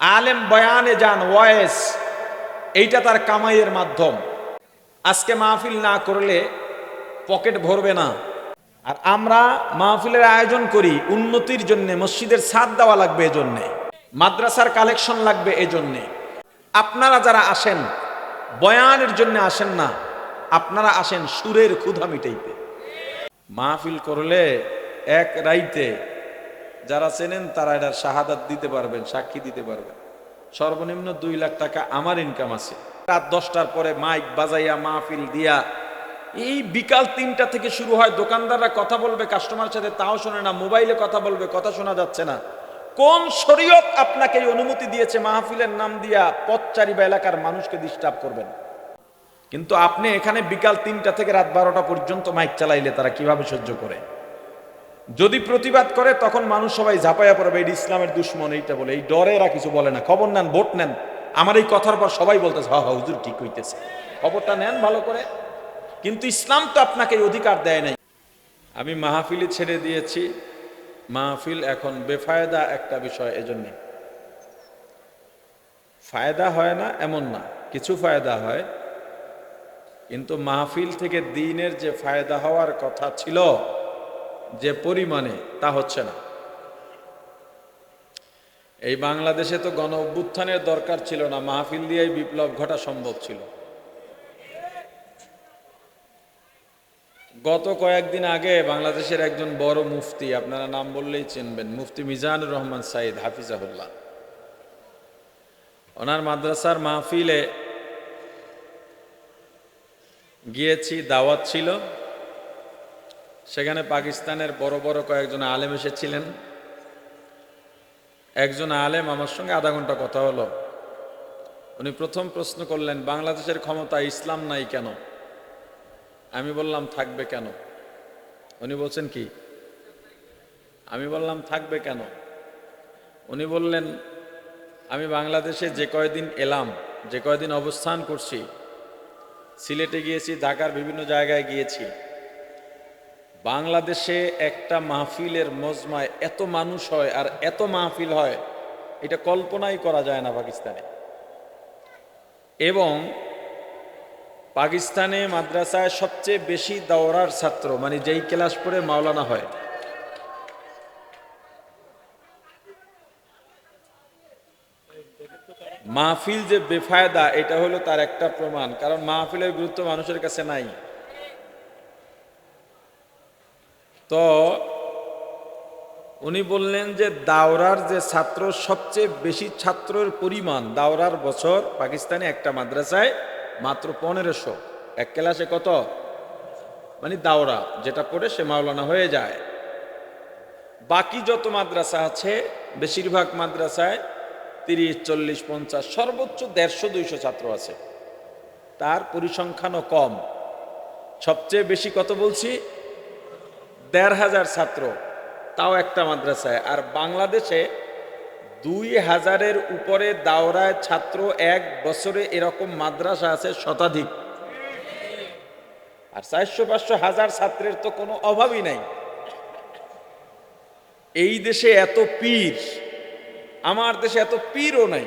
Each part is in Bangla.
আলেম বয়ানে যান ওয়েস এইটা তার কামাইয়ের মাধ্যম। আজকে মাহফিল না করলে পকেট ভরবে না। আর আমরা মাহফিলের আয়োজন করি, উন্নতির জন্য, মসজিদের ছাদ দেওয়া লাগবে এজন্যে, মাদ্রাসার কালেকশন লাগবে এজন্যে। আপনারা যারা আসেন, বয়ানের জন্য আসেন না, আপনারা আসেন সুরের ক্ষুধা মিটাইতে। মাহফিল করলে এক রাইতে যারা চেনেন তারা এটার শাহাদাত দিতে পারবেন, সাক্ষী দিতে পারবেন। সর্বনিম্ন দুই লাখ টাকা আমার ইনকাম আছে। রাত দশটার পরে মাইক বাজাইয়া মাহফিল দিয়া, এই বিকাল তিনটা থেকে শুরু হয়, দোকানদাররা কথা বলবে কাস্টমার সাথে তাও শোনে না মোবাইলে কথা বলবে, কথা শোনা যাচ্ছে না। কোন শরীয়ত আপনাকে এই অনুমতি দিয়েছে মাহফিলের নাম দিয়া পথচারী বা এলাকার মানুষকে ডিস্টার্ব করবেন? কিন্তু আপনি এখানে বিকাল তিনটা থেকে রাত বারোটা পর্যন্ত মাইক চালাইলে তারা কীভাবে সহ্য করে? যদি প্রতিবাদ করে, তখন মানুষ সবাই ঝাঁপাইয়া পড়বে এই ইসলামের দুশ্মন, এইটা বলে। এই ডরে এরা কিছু বলে না। খবর নেন, ভোট নেন। আমার এই কথার পর সবাই বলতেছে, হা হুজুর ঠিক হইতেছে। খবরটা নেন ভালো করে। কিন্তু ইসলাম তো আপনাকে অধিকার দেয় নাই। আমি মাহফিলি ছেড়ে দিয়েছি। মাহফিল এখন বেফায়দা একটা বিষয় এজন্যে। ফায়দা হয় না, এমন না। কিছু ফায়দা হয়। কিন্তু মাহফিল থেকে দিনের যে ফায়দা হওয়ার কথা ছিল যে পরিমাণে তা হচ্ছে না। এই বাংলাদেশে তো গণ অভ্যুত্থানের দরকার ছিল না, মাহফিল দিয়েই বিপ্লব ঘটা সম্ভব ছিল। গত কয়েকদিন আগে বাংলাদেশের একজন বড় মুফতি, আপনারা নাম বললেই চিনবেন, মুফতি মিজানুর রহমান সাইদ হাফিজাহুল্লাহ। ওনার মাদ্রাসার মাহফিলে গিয়েছি, দাওয়াত ছিল। সেখানে পাকিস্তানের বড় বড় কয়েকজন আলেম এসেছিলেন। একজন আলেম আমার সঙ্গে আধা ঘণ্টা কথা হলো। উনি প্রথম প্রশ্ন করলেন, বাংলাদেশের ক্ষমতা ইসলাম নাই কেন? আমি বললাম, থাকবে কেন? উনি বলছেন, কি? আমি বললাম, থাকবে কেন? উনি বললেন, আমি বাংলাদেশে যে কয়দিন এলাম, যে কয়দিন অবস্থান করছি, সিলেটে গিয়েছি, ঢাকার বিভিন্ন জায়গায় গিয়েছি বাংলাদেশে একটা মাহফিলের মজমায় এত মানুষ হয় আর এত মাহফিল হয়, এটা কল্পনাই করা যায় না পাকিস্তানে। এবং পাকিস্তানে মাদ্রাসায় সবচেয়ে বেশি দাওরার ছাত্র মানে যেই ক্লাস পড়ে মাওলানা হয়। মাহফিল যে বেফায়দা, এটা হলো তার একটা প্রমাণ, কারণ মাহফিলের গুরুত্ব মানুষের কাছে নাই। তো উনি বললেন যে দাওরার যে ছাত্র সবচেয়ে বেশি ছাত্রের পরিমাণ দাওরার বছর পাকিস্তানে একটা মাদ্রাসায় মাত্র পনেরোশো। এক ক্লাসে কত? মানে দাওরা, যেটা পড়ে সে মাওলানা হয়ে যায়। বাকি যত মাদ্রাসা আছে, বেশিরভাগ মাদ্রাসায় তিরিশ, চল্লিশ, পঞ্চাশ, সর্বোচ্চ দেড়শো, দুইশো ছাত্র আছে। তার পরিসংখ্যানও কম। সবচেয়ে বেশি কত বলছি? দেড় হাজার ছাত্র, তাও একটা মাদ্রাসায়। আর বাংলাদেশে দুই হাজারের উপরে দাওরায় ছাত্র এক বছরে এরকম মাদ্রাসা আছে শতাধিক। আর চারশো পাঁচশো হাজার ছাত্রের তো কোনো অভাবই নাই। এই দেশে এত পীর, আমার দেশে এত পীরও নাই।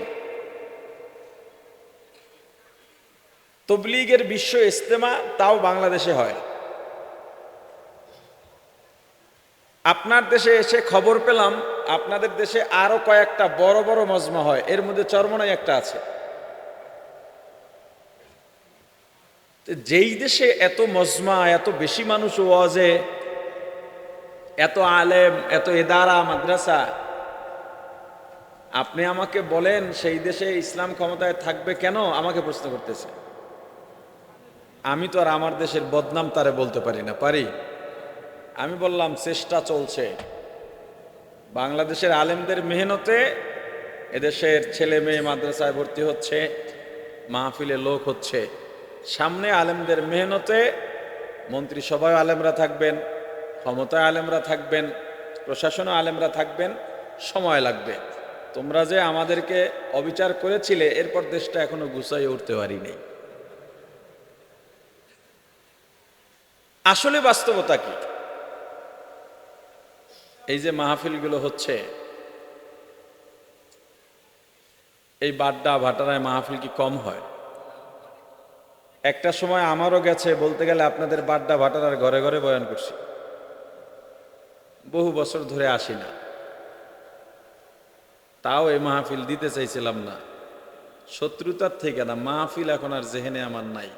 তবলিগের বিশ্ব ইস্তেমা তাও বাংলাদেশে হয়। আপনার দেশে এসে খবর পেলাম, আপনাদের দেশে আরও কয়েকটা বড় বড় মজমা হয়। এর মধ্যে চরমনাই একটা আছে। যেই দেশে এত মজমা, এত বেশি মানুষ ওয়াজে, এত আলেম, এত এদারা মাদ্রাসা, আপনি আমাকে বলেন, সেই দেশে ইসলাম ক্ষমতায় থাকবে কেন? আমাকে প্রশ্ন করতেছে। আমি তো আর আমার দেশের বদনাম তারে বলতে পারি না, পারি? আমি বললাম, চেষ্টা চলছে। বাংলাদেশের আলেমদের মেহনতে এদেশের ছেলে মেয়ে মাদ্রাসায় ভর্তি হচ্ছে, মাহফিলে লোক হচ্ছে। সামনে আলেমদের মেহনতে মন্ত্রিসভায় আলেমরা থাকবেন, ক্ষমতায় আলেমরা থাকবেন, প্রশাসনে আলেমরা থাকবেন, সময় লাগবে। তোমরা যে আমাদেরকে অবিচার করেছিলে, এরপর দেশটা এখনও গুছাই উঠতে পারিনি। আসলে বাস্তবতা কি? এই যে মাহফিলগুলো হচ্ছে, এই বাড্ডা ভাটারায় মাহফিল কি কম হয়? একটা সময় আমারও গেছে, বলতে গেলে আপনাদের বাড্ডা ভাটারার ঘরে ঘরে বয়ান করছি। বহু বছর ধরে আসি না। তাও এই মাহফিল দিতে চাইছিলাম না। শত্রুতার থেকে না, মাহফিল এখন আর জেহেনে আমার নাই।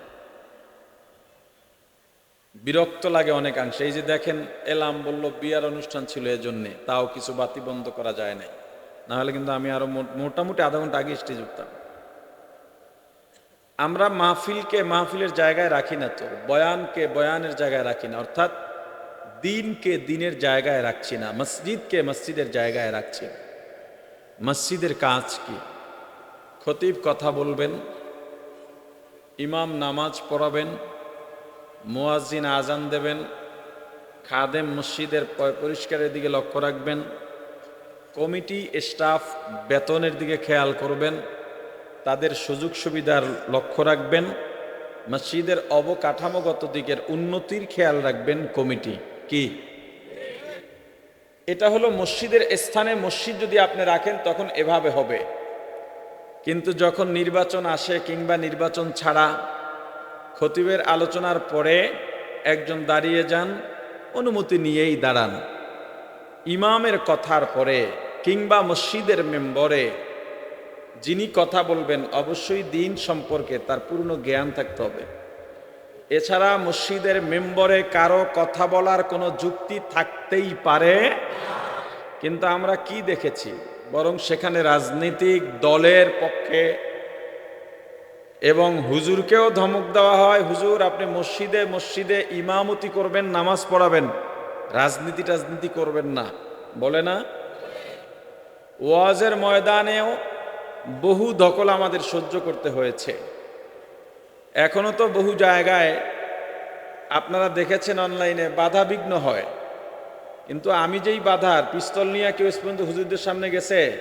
বিরক্ত লাগে অনেকাংশে। এই যে দেখেন, এলাম বলল, বিয়ার অনুষ্ঠান ছিল এজন্যে, তাও কিছু বাতি বন্ধ করা যায় নাই। না হলে কিন্তু আমি আরও মোটামুটি আধা ঘণ্টা আগে স্টেজ উঠতাম। আমরা মাহফিলকে মাহফিলের জায়গায় রাখি না তো, বয়ানকে বয়ানের জায়গায় রাখি না, অর্থাৎ দিনকে দিনের জায়গায় রাখছি না, মসজিদকে মসজিদের জায়গায় রাখছি। মসজিদের কাজ কি? খতিব কথা বলবেন, ইমাম নামাজ পড়াবেন মুয়াজ্জিন আজান দেবেন, খাদেম মসজিদের পরিষ্কারের দিকে লক্ষ্য রাখবেন, কমিটি স্টাফ বেতনের দিকে খেয়াল করবেন, তাদের সুযোগ সুবিধার লক্ষ্য রাখবেন, মসজিদের অবকাঠামোগত দিকের উন্নতির খেয়াল রাখবেন কমিটি। কি? এটা হলো মসজিদের স্থানে মসজিদ যদি আপনি রাখেন তখন এভাবে হবে। কিন্তু যখন নির্বাচন আসে কিংবা নির্বাচন ছাড়া খতিবের আলোচনার পরে একজন দাঁড়িয়ে যান, অনুমতি নিয়েই দাঁড়ান। ইমামের কথার পরে কিংবা মসজিদের মেম্বরে যিনি কথা বলবেন, অবশ্যই দিন সম্পর্কে তার পূর্ণ জ্ঞান থাকতে হবে। এছাড়া মসজিদের মেম্বরে কারও কথা বলার কোনো যুক্তি থাকতেই পারে, কিন্তু আমরা কি দেখেছি? বরং সেখানে রাজনৈতিক দলের পক্ষে এবং হুজুরকেও ধমক দেওয়া হয়, হুজুর, আপনি মসজিদে মসজিদে ইমামতি করবেন, নামাজ পড়াবেন। রাজনীতি টাজনীতি করবেন না। বলে না? ওয়াজের ময়দানেও বহু দখল আমাদের সহ্য করতে হয়েছে। এখনও তো বহু জায়গায় আপনারা দেখেছেন অনলাইনে বাধা বিঘ্ন হয়। কিন্তু আমি যেই বাধার, পিস্তল নিয়ে কেউ পর্যন্ত হুজুরদের সামনে গেছে,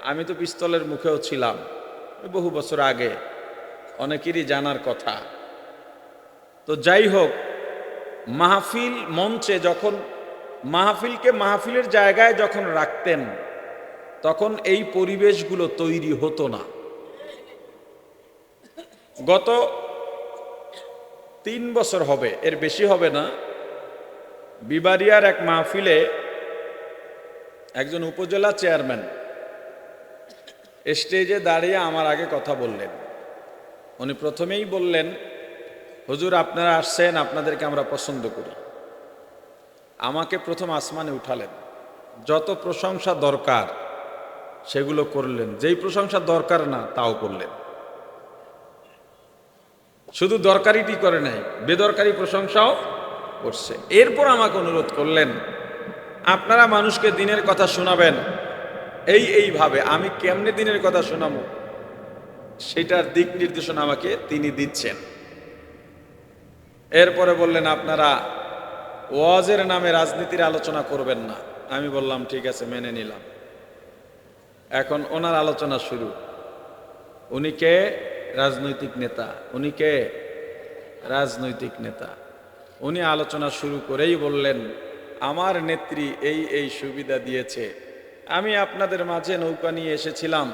আমি তো পিস্তলের মুখেও ছিলাম। বহু বছর আগে অনেকেরই জানার কথা। তো যাই হোক, মাহফিল মঞ্চে যখন, মাহফিলকে মাহফিলের জায়গায় যখন রাখতেন, তখন এই পরিবেশগুলো তৈরি হতো না। গত তিন বছর হবে, এর বেশি হবে না বিবারিয়ার এক মাহফিলে একজন উপজেলা চেয়ারম্যান স্টেজে দাঁড়িয়ে আমার আগে কথা বললেন। উনি প্রথমেই বললেন, হুজুর, আপনারা আসছেন, আপনাদেরকে আমরা পছন্দ করি। আমাকে প্রথম আসমানে উঠালেন। যত প্রশংসা দরকার, সেগুলো করলেন। যেই প্রশংসা দরকার না, তাও করলেন। শুধু দরকারিটি করে নাই, বেদরকারি প্রশংসাও করছে। এরপর আমাকে অনুরোধ করলেন, আপনারা মানুষকে দিনের কথা শোনাবেন। এই, এইভাবে। আমি কেমনে দিনের কথা শোনাবো? সেটার দিক নির্দেশনা আমাকে তিনি দিচ্ছেন। এরপরে বললেন, আপনারা ওয়াজের নামে রাজনীতির আলোচনা করবেন না। আমি বললাম, ঠিক আছে, মেনে নিলাম। এখন ওনার আলোচনা শুরু। উনি কে? রাজনৈতিক নেতা। উনি কে? রাজনৈতিক নেতা। উনি আলোচনা শুরু করেই বললেন, আমার নেত্রী এই এই সুবিধা দিয়েছে। আমি আপনাদের মাঝে নৌকা নিয়ে এসেছিলাম।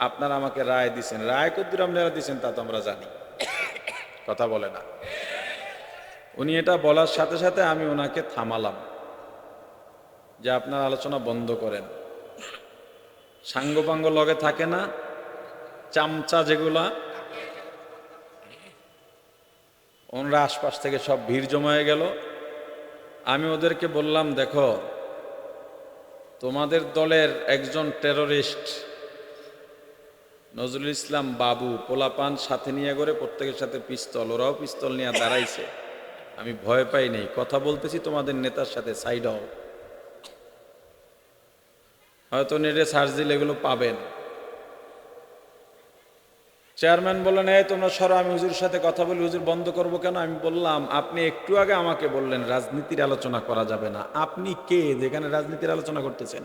আপনারা আমাকে রায় দিছেন। রায় কদ্দুর আপনারা দিছেন, তা তো আমরা জানি। কথা বলে না। উনি এটা বলার সাথে সাথে আমি ওনাকে থামালাম যে আপনার আলোচনা বন্ধ করেন। সাঙ্গপাঙ্গ লগে থাকে না, চামচা যেগুলা, ওনারা আশপাশ থেকে সব ভিড় জমায়ে গেল। আমি ওদেরকে বললাম, দেখো, তোমাদের দলের একজন টেররিস্ট নজরুল ইসলাম বাবু পোলাপান সাথে নিয়ে করে প্রত্যেকের সাথে পিস্তল, ওরাও পিস্তল নিয়ে দাঁড়াইছে। আমি ভয় পাই নেই। কথা বলতেছি তোমাদের নেতার সাথে সাইড হও। হয়তো নেটে সার্চ দিলে এগুলো পাবেন। চেয়ারম্যান বললেন, এই তোমরা সরো, আমি হুজুর সাথে কথা বলি, হুজুর বন্ধ করব কেন? আমি বললাম, আপনি একটু আগে আমাকে বললেন, রাজনীতির আলোচনা করা যাবে না। আপনি কে? যেখানে রাজনীতির আলোচনা করতেছেন?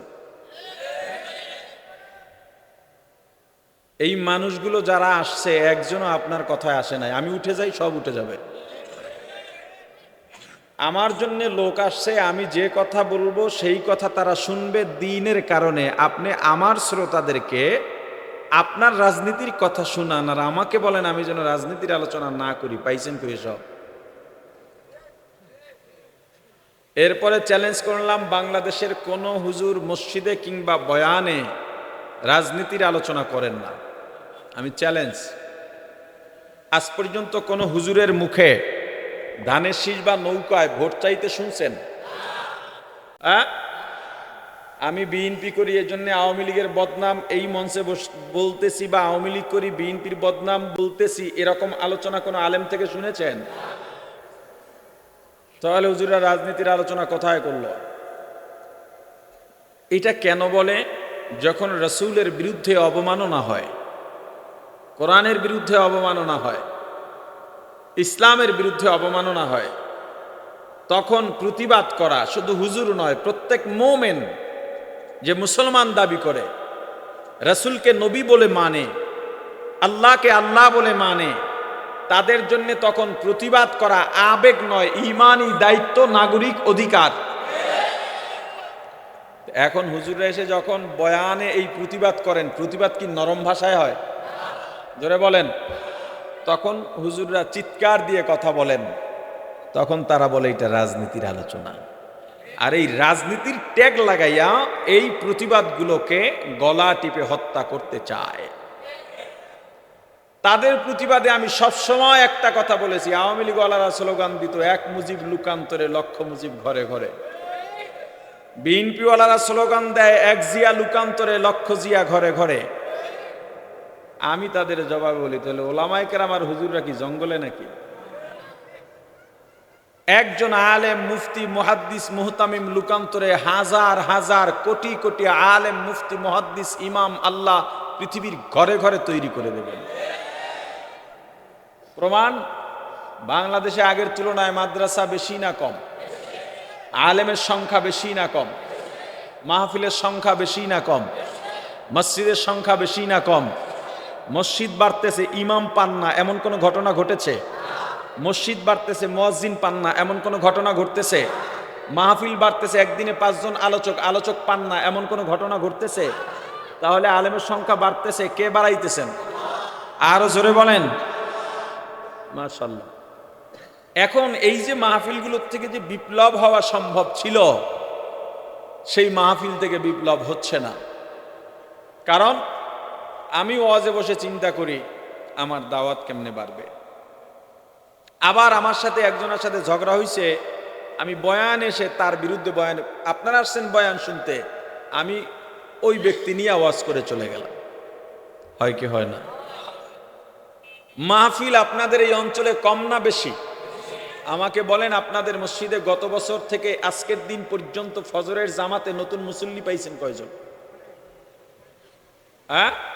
এই মানুষগুলো যারা আসছে, একজনও আপনার কথায় আসে নাই। আমি উঠে যাই, সব উঠে যাবে। আমার জন্য লোক আসছে, আমি যে কথা বলব, সেই কথা তারা শুনবে দিনের কারণে। আপনি আমার শ্রোতাদেরকে আপনার রাজনীতির কথা শোনান আর আমাকে বলেন, আমি যেন রাজনীতির আলোচনা না করি। পাইছেন কই সব এরপরে চ্যালেঞ্জ করলাম, বাংলাদেশের কোন হুজুর মসজিদে কিংবা বয়ানে রাজনীতির আলোচনা করেন না। আমি চ্যালেঞ্জ আজ পর্যন্ত কোন হুজুরের মুখে ধানের শীষ বা নৌকায় ভোট চাইতে শুনছেন? আমি বিএনপি করি এর জন্য আওয়ামী লীগের বদনাম এই মঞ্চে বলতেছি বা আওয়ামী লীগ করি, বিএনপির বদনাম বলতেছি, এরকম আলোচনা কোনো আলেম থেকে শুনেছেন? তাহলে হুজুরা রাজনীতির আলোচনা কোথায় করল? এটা কেন বলে? যখন রসুলের বিরুদ্ধে অবমাননা হয় কোরআনের বিরুদ্ধে অবমাননা হয়, ইসলামের বিরুদ্ধে অবমাননা হয়, তখন প্রতিবাদ করা শুধু হুজুর নয়, প্রত্যেক মোমেন যে মুসলমান দাবি করে, রসুলকে নবী বলে মানে আল্লাহকে আল্লাহ বলে মানে তাদের জন্য তখন প্রতিবাদ করা আবেগ নয়, ইমানই দায়িত্ব, নাগরিক অধিকার। এখন হুজুররা এসে যখন বয়ানে এই প্রতিবাদ করেন, প্রতিবাদ কি নরম ভাষায় হয়? জোরে বলেন। তখন হুজুররা চিৎকার দিয়ে কথা বলেন। তখন তারা বলে, এটা রাজনীতির আলোচনা। আর এই রাজনীতির ট্যাগ লাগাইয়া এই প্রতিবাদগুলোকে গলা টিপে হত্যা করতে চায়। তাদের প্রতিবাদে আমি সবসময় একটা কথা বলেছি। আওয়ামী লীগ ওয়ালারা স্লোগান দিত, এক মুজিব লুকান্তরে লক্ষ মুজিব ঘরে ঘরে। বিএনপি ওয়ালারা স্লোগান দেয়, এক জিয়া লুকান্তরে লক্ষ জিয়া ঘরে ঘরে। আমি তাদের জবাবে বলি, তাহলে ওলামাইকের আমার হুজুররা কি জঙ্গলে নাকি? একজন আলেম, মুফতি, মুহাদ্দিস, মুহতামিম লুকান্তরে হাজার হাজার, কোটি কোটি আলেম, মুফতি, মুহাদ্দিস, ইমাম, আল্লাহ পৃথিবীর ঘরে ঘরে তৈরি করে দেবেন। প্রমাণ, বাংলাদেশে আগের তুলনায় মাদ্রাসা বেশি না কম? আলেমের সংখ্যা বেশি না কম? মাহফিলের সংখ্যা বেশি না কম? মসজিদের সংখ্যা বেশি না কম? মসজিদ বাড়তেছে, ইমাম পান না, এমন কোনো ঘটনা ঘটেছে? মসজিদ বাড়তেছে মসজিদ পান না, এমন কোনো ঘটনা ঘটতেছে? মাহফিল বাড়তেছে, একদিনে পাঁচজন আলোচক আলোচক পান না, এমন কোনো ঘটনা ঘটতেছে? তাহলে আলেমের সংখ্যা বাড়তেছে, কে বাড়াইতেছেন? আরও জোরে বলেন। মাশাল্লাহ এখন এই যে মাহফিলগুলোর থেকে যে বিপ্লব হওয়া সম্ভব ছিল, সেই মাহফিল থেকে বিপ্লব হচ্ছে না। কারণ আমি ওয়াজে বসে চিন্তা করি, আমার দাওয়াত কেমনে বাড়বে? আবার আমার সাথে একজনের সাথে ঝগড়া হয়েছে আমি বয়ান এসে তার বিরুদ্ধে বয়ান, আপনারা আসছেন বয়ান শুনতে, আমি ওই ব্যক্তি নিয়ে আওয়াজ করে চলে গেলাম। হয় কি হয় না? মাহফিল আপনাদের এই অঞ্চলে কম না বেশি? আমাকে বলেন, আপনাদের মসজিদে গত বছর থেকে আজকের দিন পর্যন্ত ফজরের জামাতে নতুন মুসল্লি পাইছেন কয়জন? হ্যাঁ?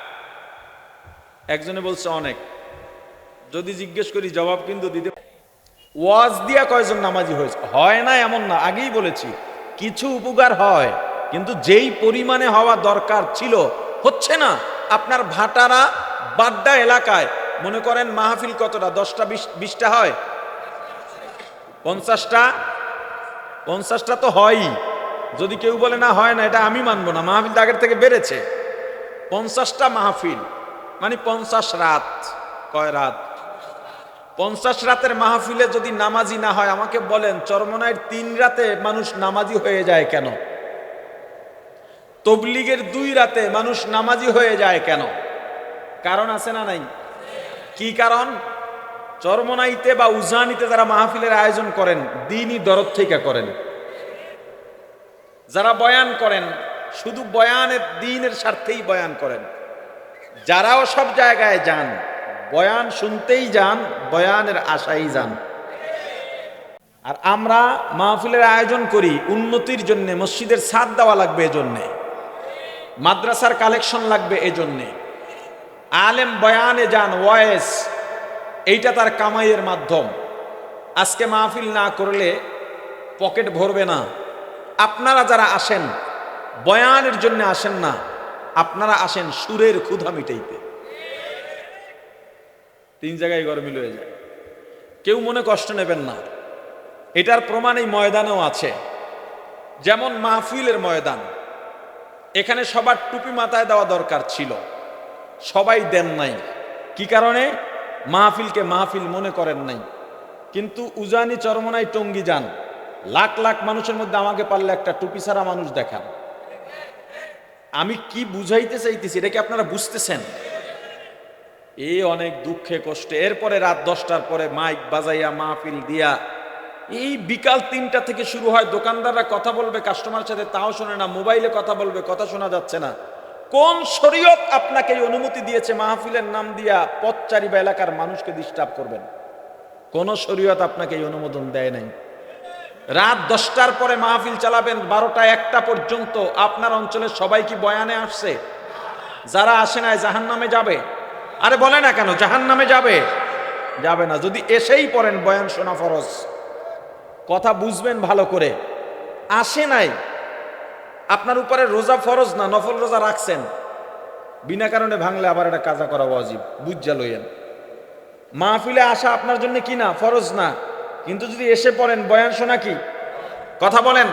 একজনে বলছে অনেক। যদি জিজ্ঞেস করি, জবাব কিন্তু দিতে ওয়াজ দিয়া কয়জন নামাজি হয়েছে? হয় না, এমন না, আগেই বলেছি। কিছু উপকার হয়, কিন্তু যেই পরিমাণে হওয়া দরকার ছিল, হচ্ছে না। আপনার ভাটারা বাড্ডা এলাকায়, মনে করেন মাহফিল কতটা? দশটা, বিশ, বিশটা হয়? পঞ্চাশটা? পঞ্চাশটা তো হয়ই। যদি কেউ বলে, না, হয় না, এটা আমি মানবো না, মাহফিল আগের থেকে বেড়েছে। পঞ্চাশটা মাহফিল। মানে পঞ্চাশ রাত। কয় রাত? পঞ্চাশ রাতের মাহফিলে যদি নামাজি না হয়, আমাকে বলেন চরমনায়ের তিন রাতে মানুষ নামাজি হয়ে যায় কেন? তবলিগের দুই রাতে মানুষ নামাজি হয়ে যায় কেন? কারণ আছে না নাই? কি কারণ? চরমনাইতে বা উজানিতে যারা মাহফিলের আয়োজন করেন, দিনই দরদ থেকে করেন। যারা বয়ান করেন, শুধু বয়ানের, দিনের স্বার্থেই বয়ান করেন। যারাও সব জায়গায় যান, বয়ান শুনতেই যান, বয়ানের আশাই যান। আর আমরা মাহফিলের আয়োজন করি, উন্নতির জন্য, মসজিদের ছাদ দেওয়া লাগবে এজন্যে, মাদ্রাসার কালেকশন লাগবে এজন্যে। আলেম বয়ানে যান ওয়েস এইটা তার কামাইয়ের মাধ্যম। আজকে মাহফিল না করলে পকেট ভরবে না। আপনারা যারা আসেন, বয়ানের জন্য আসেন না। আপনারা আসেন সুরের ক্ষুধা মিটাইতে। তিন জায়গায় গরমিল হয়ে যায়। কেউ মনে কষ্ট নেবেন না। এটার প্রমাণ এই ময়দানেও আছে। যেমন মাহফিলের ময়দান। এখানে সবার টুপি মাথায় দেওয়া দরকার ছিল। সবাই দেন নাই। কি কারণে? মাহফিলকে মাহফিল মনে করেন নাই। কিন্তু উজানি চরমনায় টঙ্গি যান। লাখ লাখ মানুষের মধ্যে আমাকে পারলে একটা টুপি ছাড়া মানুষ দেখান। আমি কি বুঝাইতে চাইতেছি, এটা কি আপনারা বুঝতেছেন? এই অনেক দুঃখে কষ্টে, এরপরে রাত দশটার পরে মাইক বাজাইয়া মাহফিল দিয়া, এই বিকাল তিনটা থেকে শুরু হয়, দোকানদাররা কথা বলবে কাস্টমার সাথে তাও শোনে না, মোবাইলে কথা বলবে, কথা শোনা যাচ্ছে না। কোন শরীয়ত আপনাকে এই অনুমতি দিয়েছে মাহফিলের নাম দিয়া পথচারী বা এলাকার মানুষকে ডিস্টার্ব করবেন? কোন শরীয়ত আপনাকে এই অনুমোদন দেয় নাই? রাত দশটার পরে মাহফিল চালাবেন, বারোটা একটা পর্যন্ত। আপনার অঞ্চলের সবাই কি বয়ানে আসছে? যারা আসে নাই জাহান নামে যাবে? আরে বলে না কেন জাহান নামে যাবে? যাবে না, যদি এসেই পড়েন বয়ান শোনা ফরজ। কথা বুঝবেন ভালো করে। আসে নাই, আপনার উপরে রোজা ফরজ না, নফল রোজা রাখছেন? বিনা কারণে ভাঙলে আবার এটা কাজা করা অজীব বুঝা লইয়েন মাহফিলে আসা আপনার জন্য কি না, ফরজ না। কিন্তু যদি এসে পড়েন, বয়ান শোনা কি? কথা বলেন।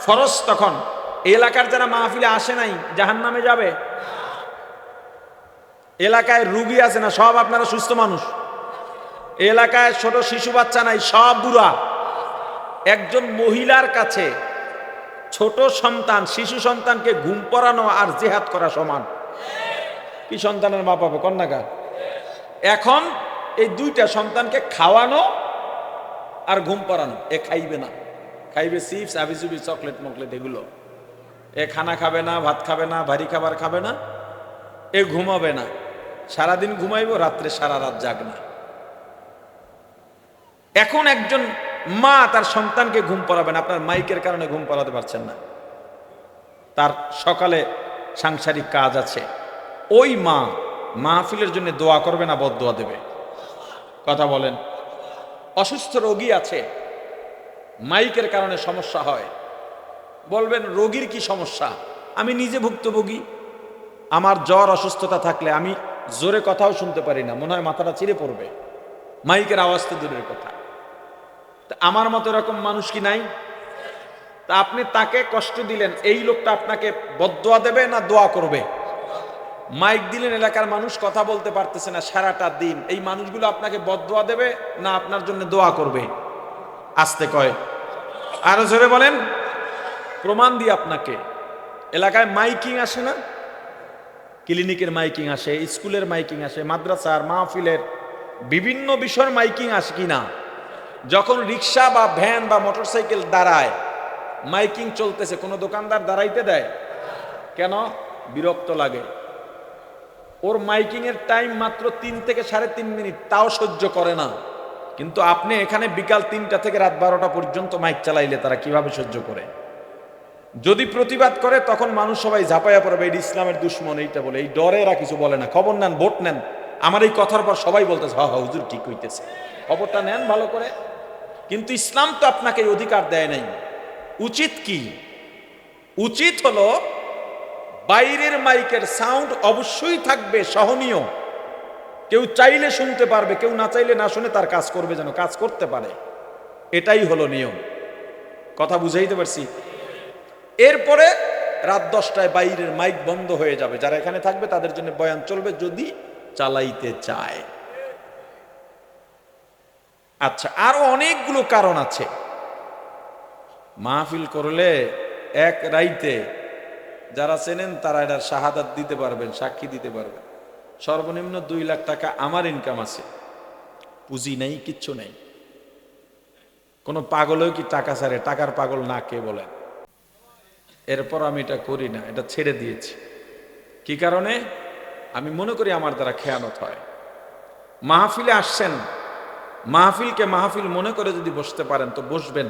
ফরজ তখন। এলাকার যারা মাহফিলে আসে নাই জাহান নামে যাবে? এলাকায় রুগী আছে না, সব আপনারা সুস্থ মানুষ। এলাকায় ছোট শিশু বাচ্চা নাই, সব বুড়া। একজন মহিলার কাছে ছোট সন্তান, শিশু সন্তানকে ঘুম পড়ানো আর জেহাদ করা সমান। কি সন্তানের মা পাবে কন্যাকার? এখন এই দুইটা সন্তানকে খাওয়ানো আর ঘুম পড়ানো, এ খাইবে না। খাইবে চিপস, আবিজুবি, চকলেট মকলেট, এগুলো। এ খানা খাবে না, ভাত খাবে না, ভারী খাবার খাবে না, এ ঘুমাবে না। সারাদিন ঘুমাইবো, রাত্রে সারা রাত জাগ না। এখন একজন মা তার সন্তানকে ঘুম পড়াবেন, আপনার মাইকের কারণে ঘুম পড়াতে পারছেন না। তার সকালে সাংসারিক কাজ আছে। ওই মা মাহফিলের জন্য দোয়া করবে না বদ দোয়া দেবে। কথা বলেন। অসুস্থ রোগী আছে, মাইকের কারণে সমস্যা হয়। বলবেন, রোগীর কি সমস্যা? আমি নিজে ভুক্তভোগী। আমার জ্বর, অসুস্থতা থাকলে আমি জোরে কথাও শুনতে পারি না, মনে হয় মাথাটা চিরে পড়বে। মাইকের আওয়াজ তো দূরের কথা। তা আমার মতো এরকম মানুষ কি নাই? তা আপনি তাকে কষ্ট দিলেন, এই লোকটা আপনাকে বদোয়া দেবে না দোয়া করবে? মাইক দিলেন এলাকার মানুষ কথা বলতে পারতেছে না সারাটা দিন। এই মানুষগুলো আপনাকে বদোয়া দেবে না আপনার জন্য দোয়া করবে? আসতে কয়। আরও জোরে বলেন। প্রমাণ দিই আপনাকে। এলাকায় মাইকিং আসে না? ক্লিনিকের মাইকিং আসে, স্কুলের মাইকিং আসে, মাদ্রাসার, মাহফিলের বিভিন্ন বিষয়ের মাইকিং আসে কি না? যখন রিক্সা বা ভ্যান বা মোটরসাইকেল দাঁড়ায়, মাইকিং চলতেছে, কোনো দোকানদার দাঁড়াইতে দেয়? কেন? বিরক্ত লাগে। ওর মাইকিং এর টাইম মাত্র তিন থেকে সাড়ে তিন মিনিট, তাও সহ্য করে না। কিন্তু আপনি এখানে বিকাল তিনটা থেকে রাত বারোটা পর্যন্ত মাইক চালাইলে তারা কীভাবে সহ্য করে? যদি প্রতিবাদ করে, তখন মানুষ সবাই ঝাঁপাইয়া পড়বে এই ইসলামের দুশ্মন, এইটা বলে। এই ডরে এরা কিছু বলে না। খবর নেন, ভোট নেন। আমার এই কথার পর সবাই বলতেছে, হা হা, হুজুর, ঠিক হইতেছে। খবরটা নেন ভালো করে। কিন্তু ইসলাম তো আপনাকে এই অধিকার দেয় নাই। উচিত কি? উচিত হলো বাইরের মাইকের সাউন্ড অবশ্যই থাকবে, সহনীয়। কেউ চাইলে শুনতে পারবে, কেউ না চাইলে না শুনে তার কাজ করবে যেন, কাজ করতে পারে। এটাই হলো নিয়ম। কথা বুঝাইতে পারছি? এরপরে রাত দশটায় বাইরের মাইক বন্ধ হয়ে যাবে। যারা এখানে থাকবে, তাদের জন্য বয়ান চলবে যদি চালাইতে চায়। আচ্ছা আরও অনেকগুলো কারণ আছে। মাহফিল করলে এক রাইতে যারা চেনেন তারা এটার শাহাদাত দিতে পারবেন, সাক্ষী দিতে পারবেন। সর্বনিম্ন দুই লাখ টাকা আমার ইনকাম আছে। পুঁজি নেই, কিচ্ছু নেই। কোনো পাগলেও কি টাকা ছাড়ে? টাকার পাগল না, কে বলেন? এরপর আমি এটা করি না, এটা ছেড়ে দিয়েছি। কি কারণে? আমি মনে করি আমার দ্বারা খেয়ানত হয়। মাহফিলে আসছেন। মাহফিলকে মাহফিল মনে করে যদি বসতে পারেন, তো বসবেন।